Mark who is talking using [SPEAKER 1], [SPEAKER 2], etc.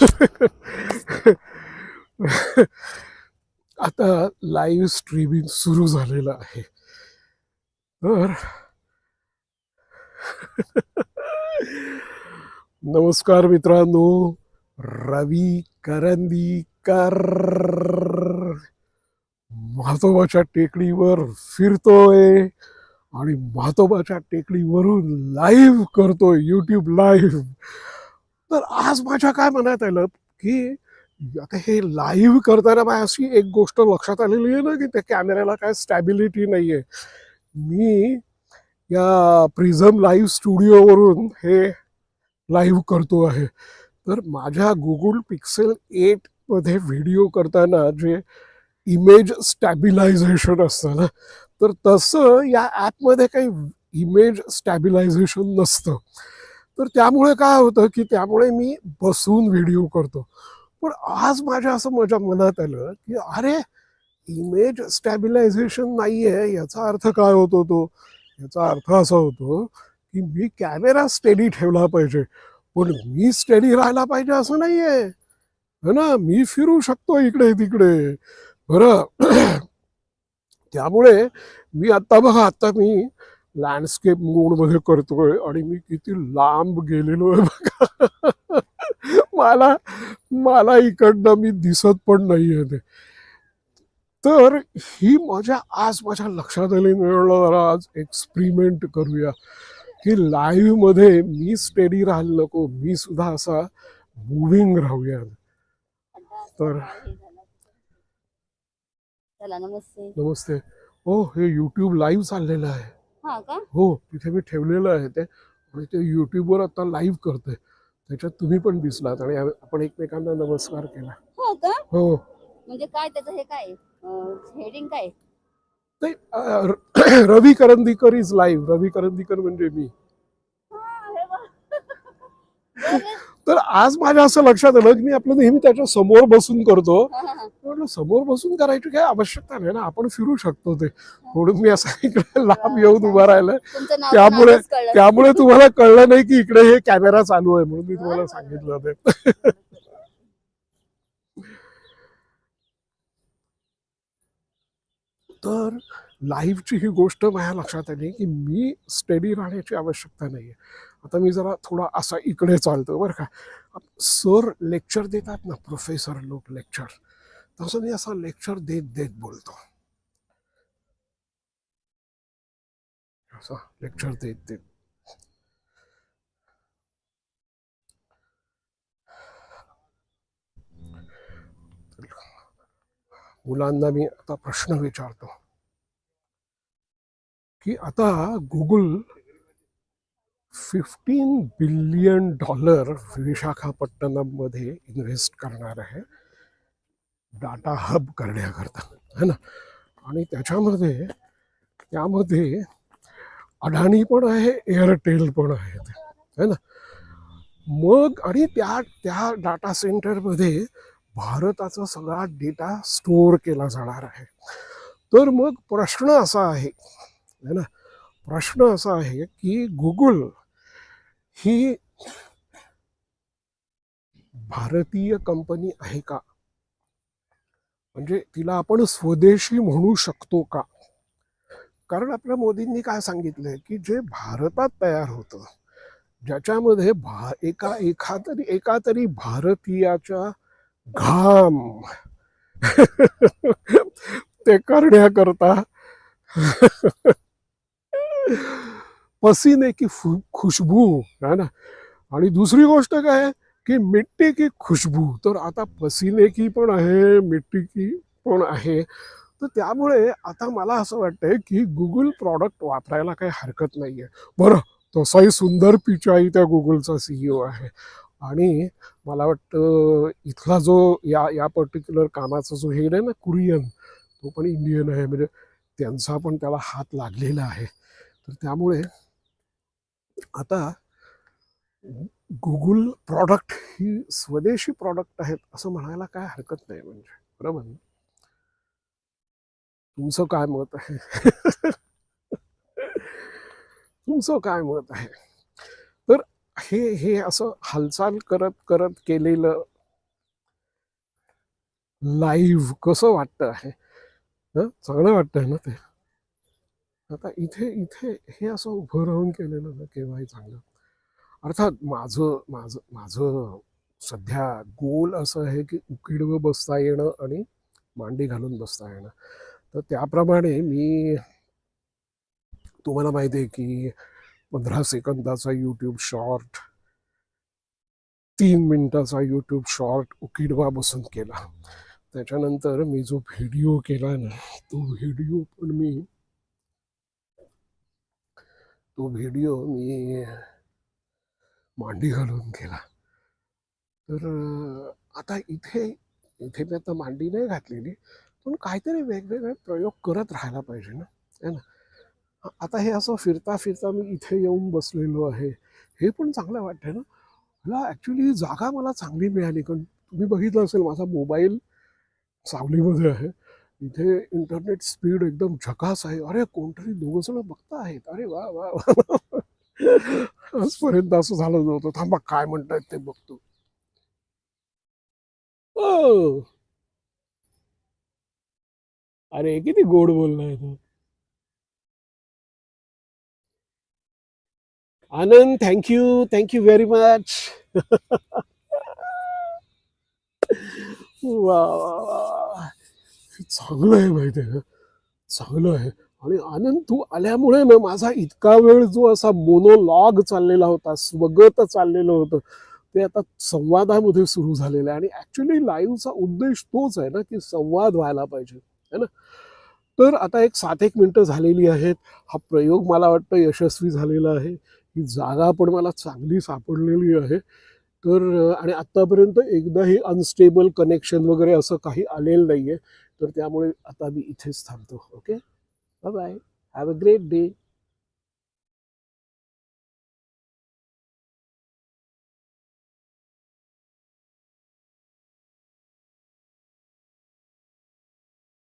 [SPEAKER 1] आता live streaming सुरू झालेलं आहे. तर नमस्कार मित्रांनो रवी करंदीकर. म्हातोबाच्या टेकडीवर फिरतोय आणि म्हातोबाच्या टेकडीवरून लाईव्ह करतोय युट्यूब लाईव्ह तर आज माझ्या काय मनात आलं की आता हे लाईव्ह करताना माझ्या अशी एक गोष्ट लक्षात आलेली आहे ना की त्या कॅमेऱ्याला काय स्टॅबिलिटी नाही आहे मी या प्रिझम लाईव्ह स्टुडिओवरून हे लाईव्ह करतो आहे. तर माझ्या गुगल पिक्सेल एटमध्ये व्हिडिओ करताना जे इमेज स्टॅबिलायझेशन असतं ना तर तसं या ॲपमध्ये काही इमेज स्टॅबिलायझेशन नसतं. तर त्यामुळे काय होतं की त्यामुळे मी बसून व्हिडिओ करतो. पण आज माझ्या असं माझ्या मनात आलं की अरे इमेज स्टॅबिलायझेशन नाही आहे याचा अर्थ काय होतो तो याचा अर्थ असा होतो की मी कॅमेरा स्टेडी ठेवला पाहिजे. पण मी स्टेडी राहायला पाहिजे असं नाही आहे है ना? मी फिरू शकतो इकडे तिकडे. बरं. त्यामुळे मी आत्ता बघा आत्ता मी लँडस्केप मोडमध्ये करतोय आणि मी किती लांब गेलेलो आहे बघा. मला मला इकडनं मी दिसत पण नाहीये ते. तर ही माझ्या आज माझ्या लक्षात आली मिळलं जरा. आज एक्सपेरिमेंट करूया. की लाईव्हमध्ये मी स्टेडी राहायला नको. मी सुद्धा असा मुव्हिंग राहूया. तर
[SPEAKER 2] नमस्ते.
[SPEAKER 1] नमस्ते. हो हे युट्यूब लाईव्ह चाललेलं आहे.
[SPEAKER 2] का?
[SPEAKER 1] हो तिथे मी ठेवलेलं आहे ते. आणि ते युट्यूबवर आता लाईव्ह करते त्याच्यात तुम्ही पण दिसलात आणि आपण एकमेकांना नमस्कार केला.
[SPEAKER 2] हो का?
[SPEAKER 1] हो.
[SPEAKER 2] म्हणजे काय त्याचं हे काय? हेडिंग काय?
[SPEAKER 1] ते रवी करंदीकर इज लाईव्ह रवी करंदीकर म्हणजे मी. तर आज माझ्या असं लक्षात आलं की मी आपलं नेहमी त्याच्यासमोर बसून करतो. म्हटलं समोर बसून करायची काय आवश्यकता नाही ना आपण फिरू शकतो ते. म्हणून मी असं इकडे लांब येऊन उभा राहिलं त्यामुळे-. त्यामुळे तुम्हाला कळलं नाही की इकडे हे कॅमेरा चालू आहे म्हणून मी तुम्हाला सांगितलं ते. तर लाईव्हची ही गोष्ट माझ्या लक्षात आली की मी स्टेडी राहण्याची आवश्यकता नाही आहे आता मी जरा थोडा असा इकडे चालतो बरं का. सर लेक्चर देतात ना प्रोफेसर लोक लेक्चर तसं मी असा लेक्चर देत देत बोलतो. असं लेक्चर देत देत. मुलांना मी आता प्रश्न विचारतो. की आता गुगल फिफ्टीन बिलियन डॉलर विशाखापट्टणममध्ये इन्व्हेस्ट करणार आहे. डाटा हब करण्याकरता है ना? आणि त्याच्यामध्ये त्यामध्ये अडाणी पण आहे एअरटेल पण आहे है ना? मग आणि त्या त्या डाटा सेंटरमध्ये भारताचा सगळा डेटा स्टोअर केला जाणार आहे. तर मग प्रश्न असा आहे है ना? प्रश्न असा आहे की गुगल ही भारतीय कंपनी आहे का? म्हणजे तिला आपण स्वदेशी म्हणू शकतो का? कारण आपल्या मोदींनी काय सांगितलंय की जे भारतात तयार होतं ज्याच्यामध्ये भा एका एका तरी एका तरी भारतीयाच्या घाम ते करण्याकरता पसीने की फु- खुशबू है ना? आणि दुसरी गोष्ट काय की मिट्टी की खुशबू. तर आता पसीने की पण आहे मिट्टी की पण आहे. तर त्यामुळे आता मला असं वाटतंय की गुगल प्रॉडक्ट वापरायला काही हरकत नाही आहे बरं तसाही सुंदर पिचाई त्या गुगलचा सीईओ आहे. आणि मला वाटतं इथला जो या या पर्टिक्युलर कामाचा जो हेड आहे ना कुरियन तो पण इंडियन आहे. म्हणजे त्यांचा पण त्याला हात लागलेला आहे. तर त्यामुळे आता गुगल प्रॉडक्ट ही स्वदेशी प्रॉडक्ट आहेत असं म्हणायला काय हरकत नाही म्हणजे बरोबर? ना? तुमचं काय मत आहे? तुमचं काय मत आहे? तर हे हे असं हालचाल करत करत केलेलं लाईव्ह कसं वाटतं आहे? चांगलं वाटतं ना ते? आता इथे इथे हे असं उभं राहून केलेलं ना केव्हाही चांगलं. अर्थात माझं माझं माझं सध्या गोल असं आहे की उकिडवं बसता येणं आणि मांडी घालून बसता येणं. तर त्याप्रमाणे मी तुम्हाला माहिती आहे की पंधरा सेकंदाचा यूट्यूब शॉर्ट तीन मिनटाचा यूट्यूब शॉर्ट उकिडवा बसून केला. त्याच्यानंतर मी जो व्हिडिओ केला ना तो व्हिडिओ पण मी तो व्हिडिओ मी मांडी घालून केला. तर आता इथे इथे मी आता मांडी नाही घातलेली पण काहीतरी वेगवेगळे प्रयोग करत राहायला पाहिजे ना है ना? आता हे असं फिरता फिरता मी इथे येऊन बसलेलो आहे हे पण चांगलं वाटतंय ना? मला ॲक्च्युली ही जागा मला चांगली मिळाली कारण तुम्ही बघितलं असेल माझा मोबाईल सावलीमध्ये आहे. इथे इंटरनेट स्पीड एकदम झकास आहे. अरे कोणतरी दोघं जण बघता आहेत अरे वा वा वा. आजपर्यंत असं झालं नव्हतं. थांबा काय म्हणतायत ते बघतो. ओ! अरे किती गोड बोललाय तू. Anand thank you thank you very much वा वा वा. चांगलं आहे माहिती आहे का? चांगलं आहे. आणि आनंद तू आल्यामुळे ना माझा इतका वेळ जो असा मोनोलॉग चाललेला होता स्वगत चाललेलं होतं ते आता संवादामध्ये सुरू झालेलं आहे. आणि ॲक्च्युली लाईव्हचा उद्देश तोच आहे ना की संवाद व्हायला पाहिजे है ना? तर आता एक सात एक मिनटं झालेली आहेत. हा प्रयोग मला वाटतं यशस्वी झालेला आहे. ही जागा पण मला चांगली सापडलेली आहे. तर आणि आत्तापर्यंत एकदाही अनस्टेबल कनेक्शन वगैरे असं काही आलेलं नाही आहे तर त्यामुळे आता मी इथेच थांबतो. Okay bye bye have a great day